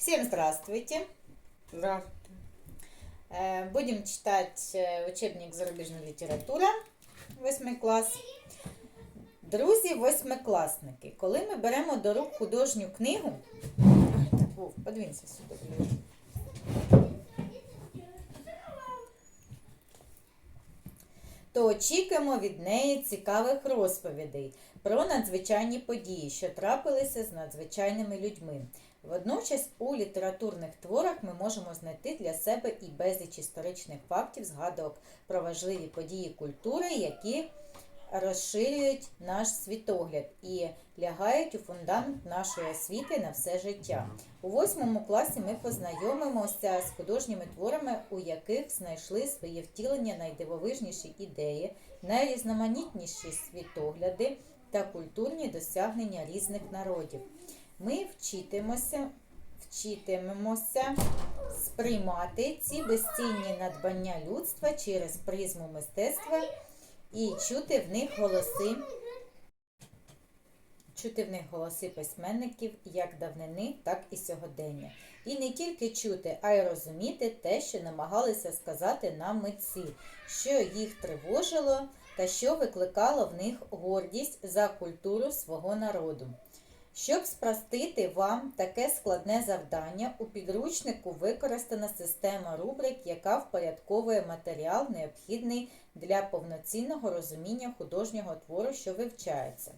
Всем здравствуйте! Здравствуйте. Э, Будем читать э, учебник зарубіжна література, 8 клас. Друзі, восьмикласники, коли ми беремо до рук художню книгу. Ай, подвинься сюди. то очікуємо від неї цікавих розповідей про надзвичайні події, що трапилися з надзвичайними людьми. Водночас у літературних творах ми можемо знайти для себе і безліч історичних фактів, згадок про важливі події культури, які розширюють наш світогляд і лягають у фундамент нашої освіти на все життя. У восьмому класі ми познайомимося з художніми творами, у яких знайшли своє втілення найдивовижніші ідеї, найрізноманітніші світогляди та культурні досягнення різних народів. Ми вчитимося, вчитимемося сприймати ці безцінні надбання людства через призму мистецтва і чути в них голоси. Чути в них голоси письменників як давнини, так і сьогодення. І не тільки чути, а й розуміти те, що намагалися сказати нам митці, що їх тривожило та що викликало в них гордість за культуру свого народу. Щоб спростити вам таке складне завдання, у підручнику використана система рубрик, яка впорядковує матеріал, необхідний для повноцінного розуміння художнього твору, що вивчається.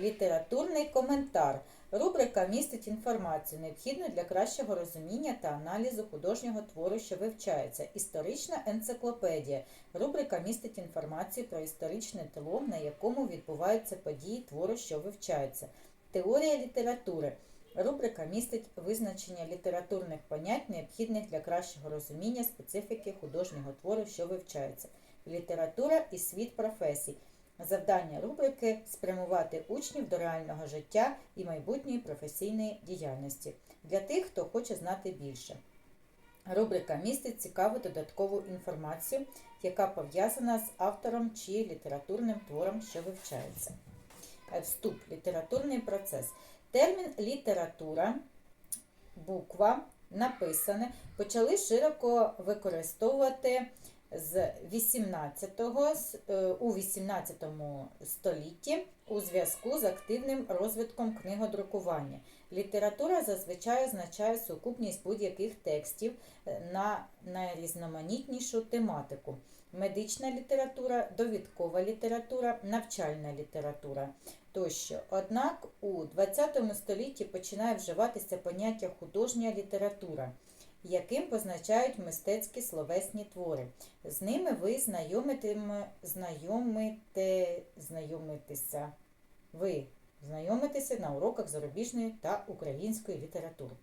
Літературний коментар. Рубрика містить інформацію, необхідну для кращого розуміння та аналізу художнього твору, що вивчається. Історична енциклопедія. Рубрика містить інформацію про історичне тло, на якому відбуваються події твору, що вивчається. Теорія літератури. Рубрика містить визначення літературних понять, необхідних для кращого розуміння специфіки художнього твору, що вивчається. Література і світ професій. Завдання рубрики спрямувати учнів до реального життя і майбутньої професійної діяльності для тих, хто хоче знати більше. Рубрика містить цікаву додаткову інформацію, яка пов'язана з автором чи літературним твором, що вивчається. Е, Вступ, літературний процес. Термін література, буква, написане, почали широко використовувати з 18-го, е, у 18 столітті у зв'язку з активним розвитком книгодрукування. Література зазвичай означає сукупність будь-яких текстів е, на найрізноманітнішу тематику. Медична література, довідкова література, навчальна література тощо. Однак у ХХ столітті починає вживатися поняття художня література, яким позначають мистецькі словесні твори. З ними ви знайомитиме, знайомите, знайомитеся. Ви знайомитеся на уроках зарубіжної та української літератури.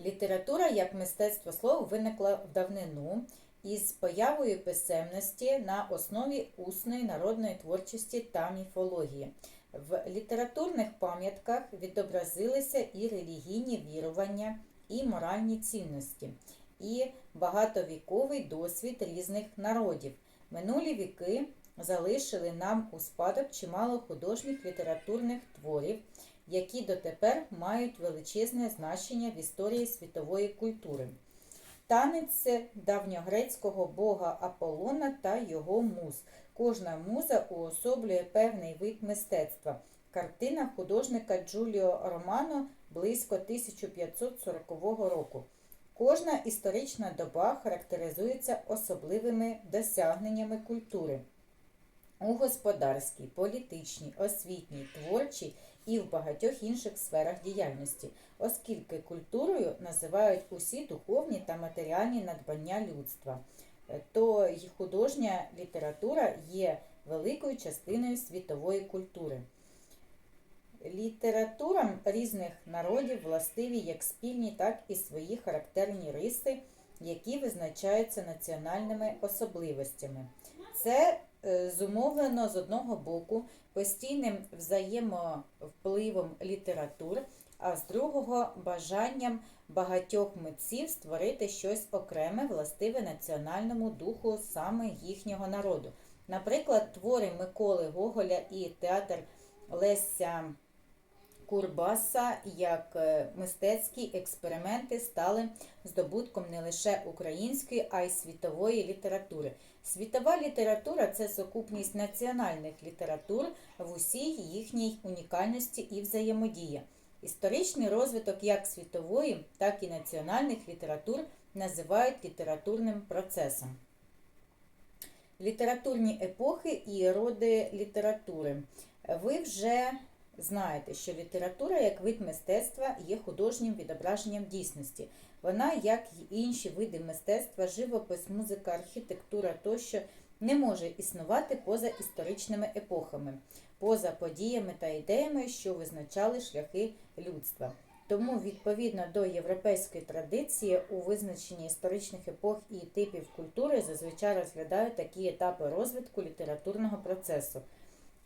Література як мистецтво слова виникла в давнину із появою писемності на основі усної народної творчості та міфології. В літературних пам'ятках відобразилися і релігійні вірування, і моральні цінності, і багатовіковий досвід різних народів. Минулі віки залишили нам у спадок чимало художніх літературних творів, які дотепер мають величезне значення в історії світової культури. Танець давньогрецького бога Аполлона та його муз. Кожна муза уособлює певний вид мистецтва. Картина художника Джуліо Романо близько 1540 року. Кожна історична доба характеризується особливими досягненнями культури у господарській, політичній, освітній, творчій і в багатьох інших сферах діяльності, оскільки культурою називають усі духовні та матеріальні надбання людства, Е, то й художня література є великою частиною світової культури. Літературам різних народів властиві як спільні, так і свої характерні риси, які визначаються національними особливостями. Це зумовлено з одного боку постійним взаємовпливом літератур, а з другого бажанням багатьох митців створити щось окреме, властиве національному духу саме їхнього народу. Наприклад, твори Миколи Гоголя і театр Леся Курбаса як е, мистецькі експерименти стали здобутком не лише української, а й світової літератури. Світова література це сукупність національних літератур в усій їхній унікальності і взаємодії. Історичний розвиток як світової, так і національних літератур називають літературним процесом. Літературні епохи і роди літератури. Ви вже знаєте, що література як вид мистецтва є художнім відображенням дійсності. Вона, як й інші види мистецтва, живопис, музика, архітектура тощо не може існувати поза історичними епохами, поза подіями та ідеями, що визначали шляхи людства. Тому, відповідно до європейської традиції, у визначенні історичних епох і типів культури зазвичай розглядають такі етапи розвитку літературного процесу.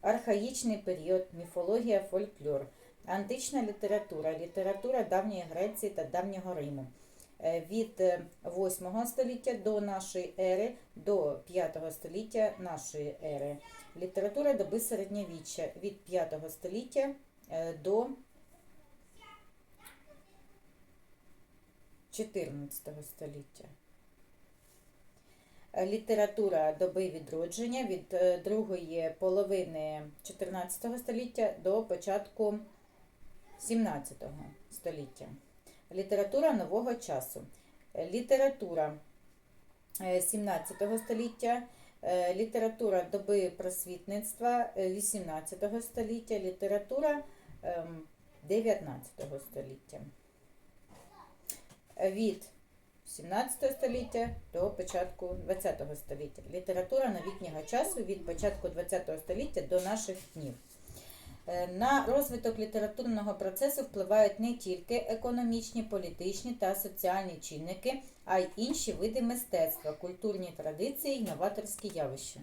Архаїчний період, міфологія, фольклор, антична література, література давньої Греції та давнього Риму. Е, Від 8 століття до нашої ери до 5 століття нашої ери. Література доби середньовіччя від 5 століття е, до 14 століття. Е, Література доби відродження від е, другої половини 14 століття до початку 17 століття. Література нового часу. Е, Література е, 17 століття, література доби просвітництва е, 18 століття, література ем, 19 століття. Е, Від 17 століття до початку 20 століття. Література новітнього часу від початку 20 століття до наших днів. Е, На розвиток літературного процесу впливають не тільки економічні, політичні та соціальні чинники, а й інші види мистецтва, культурні традиції й новаторські явища.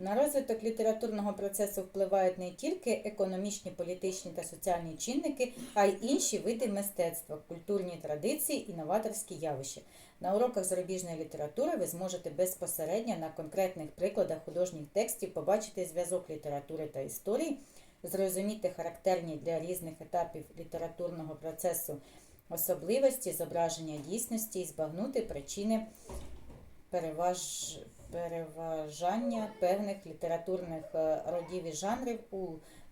На розвиток літературного процесу впливають не тільки економічні, політичні та соціальні чинники, а й інші види мистецтва, культурні традиції і новаторські явища. На уроках зарубіжної літератури ви зможете безпосередньо на конкретних прикладах художніх текстів побачити зв'язок літератури та історії, зрозуміти характерні для різних етапів літературного процесу особливості зображення дійсності і збагнути причини переваж... переважання певних літературних е, родів і жанрів у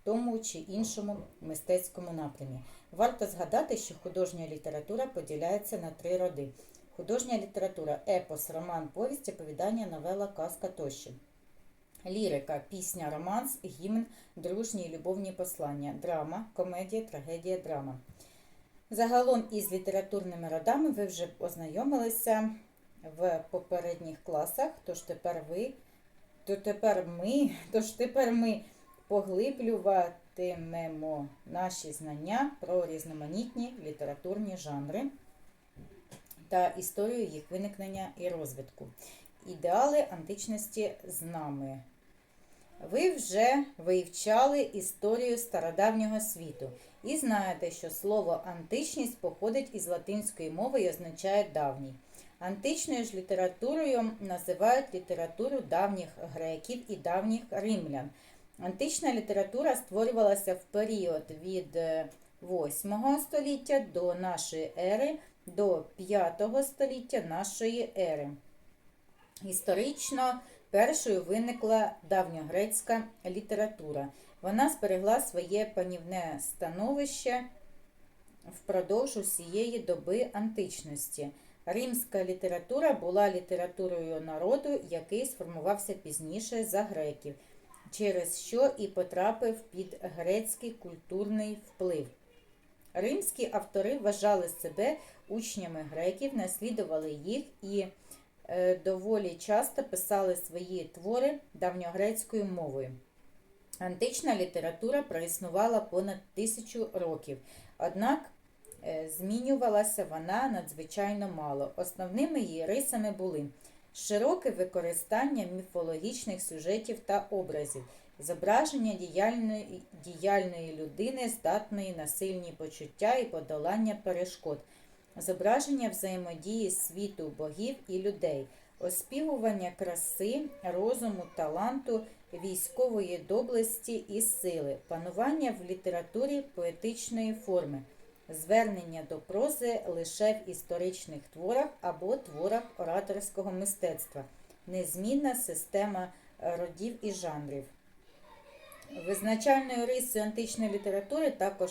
тому чи іншому мистецькому напрямі. Варто згадати, що художня література поділяється на три роди. Художня література епос, роман, повість, оповідання, новела, казка тощо. Лірика, пісня, романс, гімн, дружні і любовні послання, драма, комедія, трагедія, драма. Загалом із літературними родами ви вже ознайомилися в попередніх класах, тож тепер ви, то тепер ми, тож тепер ми поглиблюватимемо наші знання про різноманітні літературні жанри та історію їх виникнення і розвитку. Ідеали античності з нами. Ви вже вивчали історію стародавнього світу і знаєте, що слово античність походить із латинської мови і означає давній. Античною ж літературою називають літературу давніх греків і давніх римлян. Антична література створювалася в період від е, 8 століття до нашої ери до 5 століття нашої ери. Історично першою виникла давньогрецька література. Вона зберегла своє панівне становище впродовж усієї доби античності. Римська література була літературою народу, який сформувався пізніше за греків, через що і потрапив під грецький культурний вплив. Римські автори вважали себе учнями греків, наслідували їх і е, доволі часто писали свої твори давньогрецькою мовою. Антична література проіснувала понад тисячу років, однак змінювалася вона надзвичайно мало. Основними її рисами були широке використання міфологічних сюжетів та образів, зображення діяльної, діяльної людини, здатної на сильні почуття і подолання перешкод, зображення взаємодії світу богів і людей, оспівування краси, розуму, таланту, військової доблесті і сили, панування в літературі поетичної форми, звернення до прози лише в історичних творах або творах ораторського мистецтва, незмінна система е, родів і жанрів. Визначальною рисою античної літератури також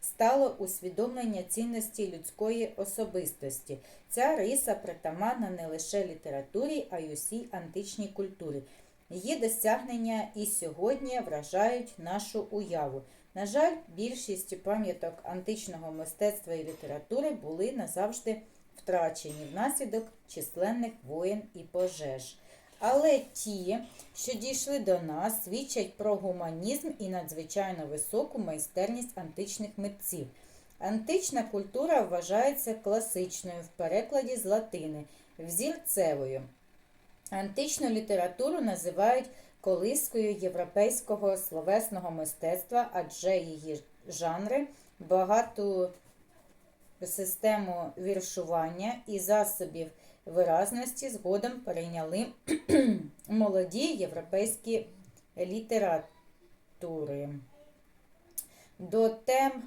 стало усвідомлення цінності людської особистості. Ця риса притаманна не лише літературі, а й усій античній культурі. Її досягнення і сьогодні вражають нашу уяву. На жаль, більшість пам'яток античного мистецтва і літератури були назавжди втрачені внаслідок численних воєн і пожеж. Але ті, що дійшли до нас, свідчать про гуманізм і надзвичайно високу майстерність античних митців. Антична культура вважається класичною в перекладі з латини, взірцевою. Античну літературу називають колискою європейського словесного мистецтва, адже її жанри багату систему віршування і засобів виразності згодом перейняли молоді європейські літератури. До тем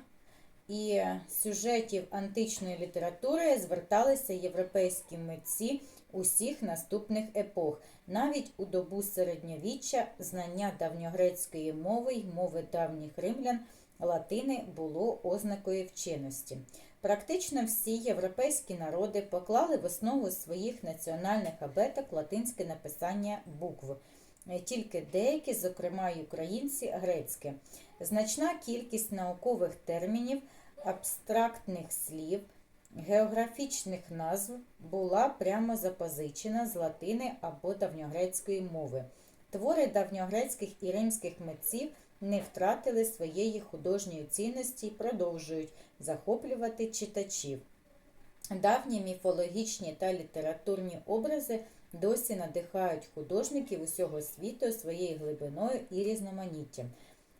і сюжетів античної літератури зверталися європейські митці усіх наступних епох. Навіть у добу середньовіччя знання давньогрецької мови й мови давніх римлян латини було ознакою вченості. Практично всі європейські народи поклали в основу своїх національних абеток латинське написання букв. Тільки деякі, зокрема й українці, грецьке. Значна кількість наукових термінів, абстрактних слів, географічних назв була прямо запозичена з латини або давньогрецької мови. Твори давньогрецьких і римських митців не втратили своєї художньої цінності і продовжують захоплювати читачів. Давні міфологічні та літературні образи досі надихають художників усього світу своєю глибиною і різноманіттям.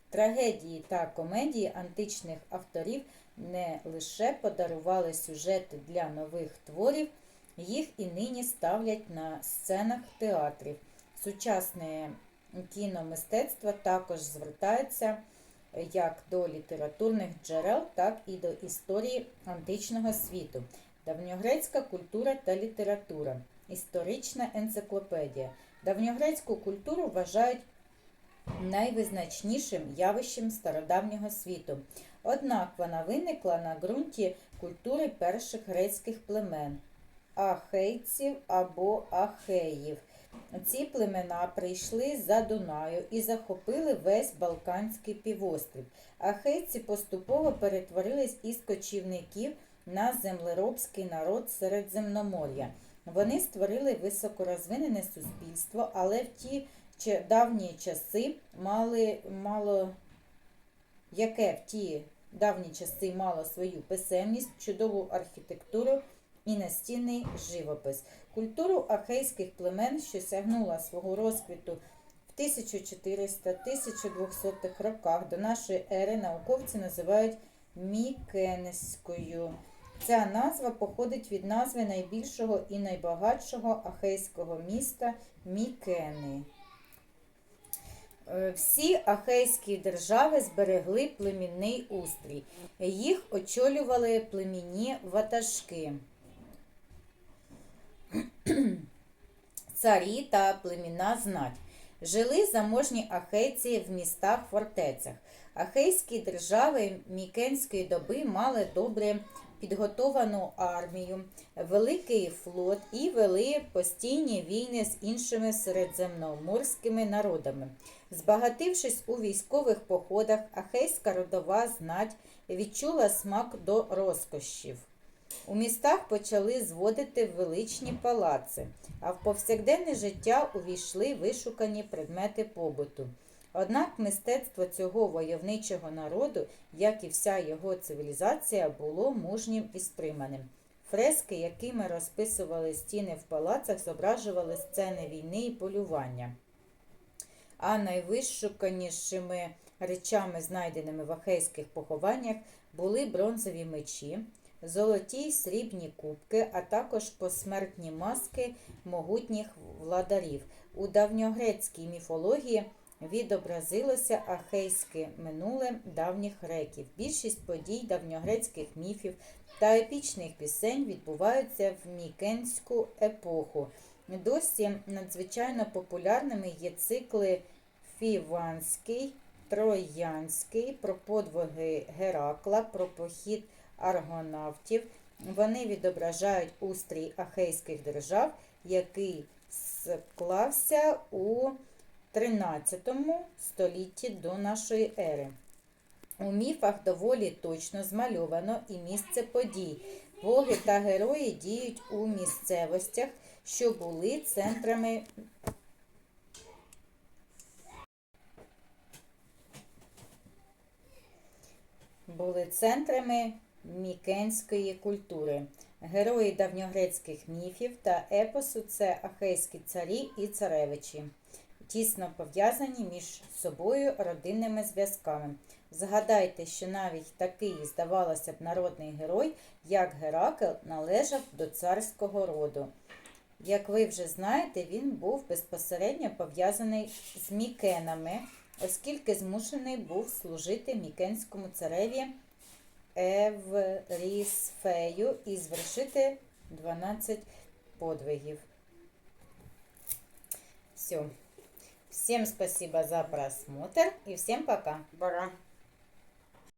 Трагедії та комедії античних авторів не лише подарували сюжети для нових творів, їх і нині ставлять на сценах театрів. Сучасне кіномистецтво також звертається як до літературних джерел, так і до історії античного світу, давньогрецька культура та література, історична енциклопедія. Давньогрецьку культуру вважають найвизначнішим явищем стародавнього світу. Однак вона виникла на ґрунті культури перших грецьких племен ахейців або ахеїв. Ці племена прийшли за Дунаю і захопили весь Балканський півострів. Ахейці поступово перетворились із кочівників на землеробський народ Середземномор'я. Вони створили високорозвинене суспільство, але в ті давні часи мали мало, яке в ті давні часи мало свою писемність, чудову архітектуру і настінний живопис. Культуру ахейських племен, що сягнула свого розквіту в 1400-1200 роках до нашої ери, науковці називають Мікенською. Ця назва походить від назви найбільшого і найбагатшого ахейського міста Мікени. Е, Всі ахейські держави зберегли племінний устрій. Їх очолювали племінні ватажки. Царі та племіна знать. Жили заможні ахейці в містах фортецях. Ахейські держави Мікенської доби мали добре підготовану армію, великий флот і вели постійні війни з іншими середземноморськими народами. Збагатившись у військових походах, ахейська родова знать відчула смак до розкошів. У містах почали зводити величні палаци, а в повсякденне життя увійшли вишукані предмети побуту. Однак мистецтво цього войовничого народу, як і вся його цивілізація, було мужнім і стриманим. Фрески, якими розписували стіни в палацах, зображували сцени війни і полювання. А найвишуканішими речами, знайденими в ахейських похованнях, були бронзові мечі, золоті й срібні кубки, а також посмертні маски могутніх владарів. У давньогрецькій міфології відобразилося ахейське минуле давніх греків. Більшість подій давньогрецьких міфів та епічних пісень відбуваються в мікенську епоху. Досі надзвичайно популярними є цикли Фіванський, Троянський, про подвиги Геракла, про похід аргонавтів. Вони відображають устрій ахейських держав, який склався у 13 столітті до нашої ери. У міфах доволі точно змальовано і місце подій. Боги та герої діють у місцевостях, що були центрами були центрами мікенської культури. Герої давньогрецьких міфів та епосу це ахейські царі і царевичі, тісно пов'язані між собою родинними зв'язками. Згадайте, що навіть такий, здавалося б, народний герой, як Геракл, належав до царського роду. Як ви вже знаєте, він був безпосередньо пов'язаний з мікенами, оскільки змушений був служити мікенському цареві Еврісфею і звершити 12 подвигів. Все. Всем спасибо за просмотр и всем пока. Пока.